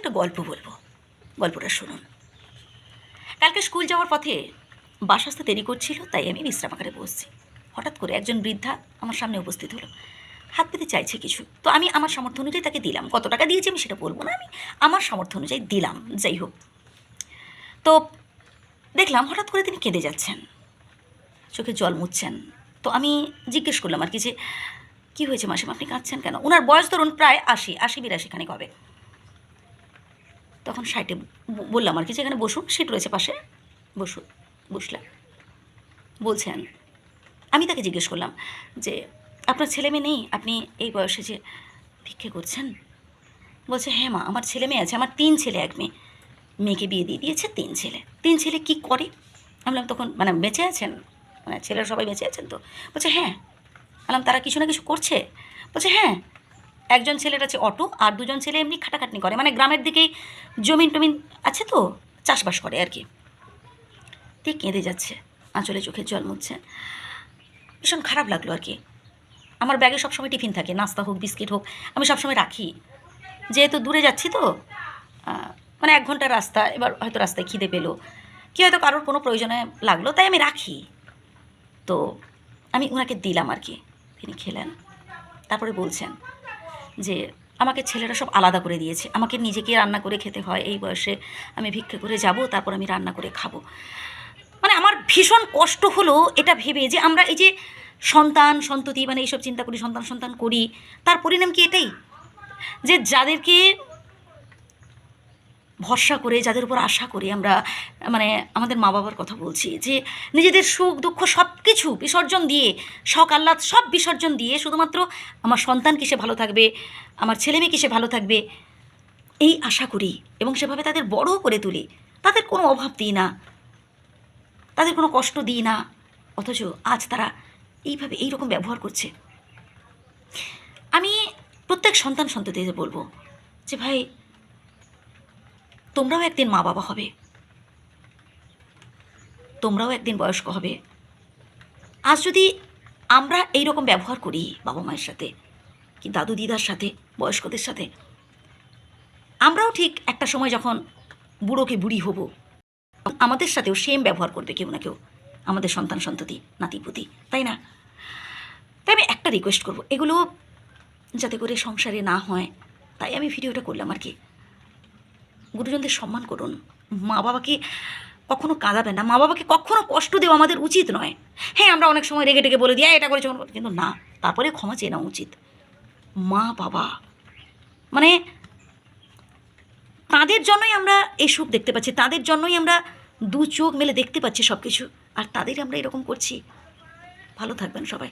একটা গল্প বলব। গল্পটা শুনুন। কালকে স্কুল যাওয়ার পথে বাস আসতে দেরি করছিল, তাই আমি বিশ্রাম আকারে বসছি। হঠাৎ করে একজন বৃদ্ধা আমার সামনে উপস্থিত হলো। হাত পেতে চাইছে কিছু। তো আমি আমার সামর্থ্য অনুযায়ী তাকে দিলাম। কত টাকা দিয়েছি আমি সেটা বলব না। আমি আমার সামর্থ্য অনুযায়ী দিলাম। যাই হোক। তো দেখলাম হঠাৎ করে তিনি কেঁদে যাচ্ছেন। চোখে জল মুছছেন। তো আমি জিজ্ঞেস করলাম আর কি যে, কী হয়েছে মাসিমা? আপনি কাঁদছেন কেন? ওনার বয়স ধরুন প্রায় আশি আশি বিরাশি খানিক হবে। তখন সাইটে বললাম আর কি যে এখানে বসুন, সিট রয়েছে পাশে। বসুন, বসলাম। বলছেন, আমি তাকে জিজ্ঞেস করলাম যে, আপনার ছেলে মেয়ে নেই? আপনি এই বয়সে যে ভিক্ষে করছেন? বলছে হ্যাঁ মা, আমার ছেলে মেয়ে আছে, আমার তিন ছেলে, এক মেয়ে। মেয়েকে বিয়ে দিয়ে দিয়েছে তিন ছেলে। তিন ছেলে কি করে? আমি তখন মানে বেঁচে আছেন? মানে ছেলেরা সবাই বেঁচে আছেন তো? বলছে হ্যাঁ। বললাম, তারা কিছু না কিছু করছে? বলছে হ্যাঁ। একজন ছেলের আছে অটো আর দুজন ছেলে এমনি খাটাখাটনি করে। মানে গ্রামের দিকেই জমিন টমিন আছে তো, চাষবাস করে আর কি। ঠিক কেঁদে যাচ্ছে, আঁচলে চোখের জল মুছছে। ভীষণ খারাপ লাগল আর কি। আমার ব্যাগে সবসময় টিফিন থাকে, নাস্তা হোক, বিস্কিট হোক, আমি সবসময় রাখি। যেহেতু দূরে যাচ্ছি তো মানে এক ঘণ্টার রাস্তা, এবার হয়তো রাস্তায় খিদে পেল। কি হয়তো কারোর কোনো প্রয়োজনে লাগল, তাই আমি রাখি। তো আমি ওনাকে দিলাম আর কি, তিনি খেলেন। তারপরে বলছেন যে আমাকে ছেলেরা সব আলাদা করে দিয়েছে। আমাকে নিজেকে রান্না করে খেতে হয়। এই বয়সে আমি ভিক্ষে করে যাব, তারপর আমি রান্না করে খাব। মানে আমার ভীষণ কষ্ট হলো এটা ভেবে যে আমরা এই যে সন্তান, সন্ততি মানে এইসব চিন্তা করি, সন্তান সন্তান করি, তার পরিণাম কি এটাই? যে যাদেরকে ভরসা করে, যাদের উপর আশা করি আমরা মানে আমাদের মা বাবার কথা বলছি যে, নিজেদের সুখ, দুঃখ সব কিছু বিসর্জন দিয়ে, শখ, আহ্লাদ সব বিসর্জন দিয়ে শুধুমাত্র আমার সন্তান কিসে ভালো থাকবে, আমার ছেলে মেয়ে কিসে ভালো থাকবে, এই আশা করি এবং সেভাবে তাদের বড়ও করে তুলি। তাদের কোনো অভাব দিই না, তাদের কোনো কষ্ট দিই না, অথচ আজ তারা এইভাবে, এই রকম ব্যবহার করছে। আমি প্রত্যেক সন্তান সন্ততিদের বলব যে, ভাই তোমরাও একদিন মা বাবা হবে। তোমরাও একদিন বয়স্ক হবে। আজ যদি আমরা এই রকম ব্যবহার করি বাবা মায়ের সাথে, কি দাদু দিদার সাথে, বয়স্কদের সাথে, আমরাও ঠিক একটা সময় যখন বুড়োকে বুড়ি হব, আমাদের সাথেও সেম ব্যবহার করবে কেউ না কেউ, আমাদের সন্তান, সন্ততি নাতিপুতি তাই না? তাই আমি একটা রিকোয়েস্ট করব, এগুলো যাতে করে সংসারে না হয়, তাই আমি ভিডিওটা করলাম আর কি। গুরুজনদের সম্মান করুন। মা বাবাকে কখনো কাঁদাবেন না। মা বাবাকে কখনো কষ্ট দেওয়া আমাদের উচিত নয়। হ্যাঁ আমরা অনেক সময় রেগে টেগে বলে দিই এটা করেছে কিন্তু না, তারপরে ক্ষমা চেয়ে নেওয়া উচিত। মা, বাবা মানে তাদের জন্যই আমরা এই সুখ দেখতে পাচ্ছি, তাদের জন্যই আমরা দু চোখ মেলে দেখতে পাচ্ছি সব কিছু আর তাদের আমরা এরকম করছি। ভালো থাকবেন সবাই।